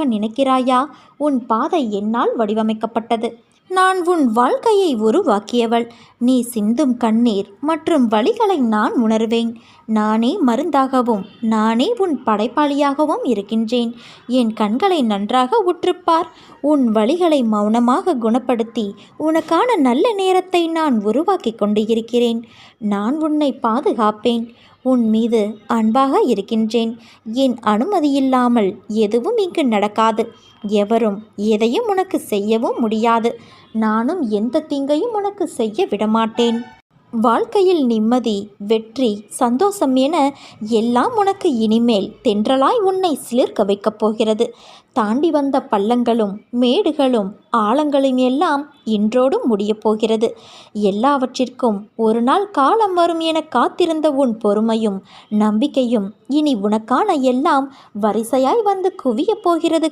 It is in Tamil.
நினைக்கிறாயா? உன் பாதை என்னால் வடிவமைக்கப்பட்டது. நான் உன் வாழ்க்கையை உருவாக்கியவள். நீ சிந்தும் கண்ணீர் மற்றும் வழிகளை நான் உணர்வேன். நானே மருந்தாகவும் நானே உன் படைப்பாளியாகவும் இருக்கின்றேன். என் கண்களை நன்றாக உற்றுப்பார். உன் வழிகளை மௌனமாக குணப்படுத்தி உனக்கான நல்ல நேரத்தை நான் உருவாக்கி கொண்டு இருக்கிறேன் நான் உன்னை பாதுகாப்பேன். உன் மீது அன்பாக இருக்கின்றேன். என் அனுமதியில்லாமல் எதுவும் இங்கு நடக்காது. எவரும் எதையும் உனக்கு செய்யவும் முடியாது. நானும் எந்த தீங்கையும் உனக்கு செய்ய விடமாட்டேன். வாழ்க்கையில் நிம்மதி வெற்றி சந்தோஷம் என எல்லாம் உனக்கு இனிமேல் தென்றலாய் உன்னை சிலிர்க்க வைக்கப் போகிறது. தாண்டி வந்த பள்ளங்களும் மேடுகளும் ஆழங்களும் எல்லாம் இன்றோடும் முடியப் போகிறது. எல்லாவற்றிற்கும் ஒரு நாள் காலம் வரும் என காத்திருந்த உன் பொறுமையும் நம்பிக்கையும் இனி உனக்கான எல்லாம் வரிசையாய் வந்து குவியப் போகிறது.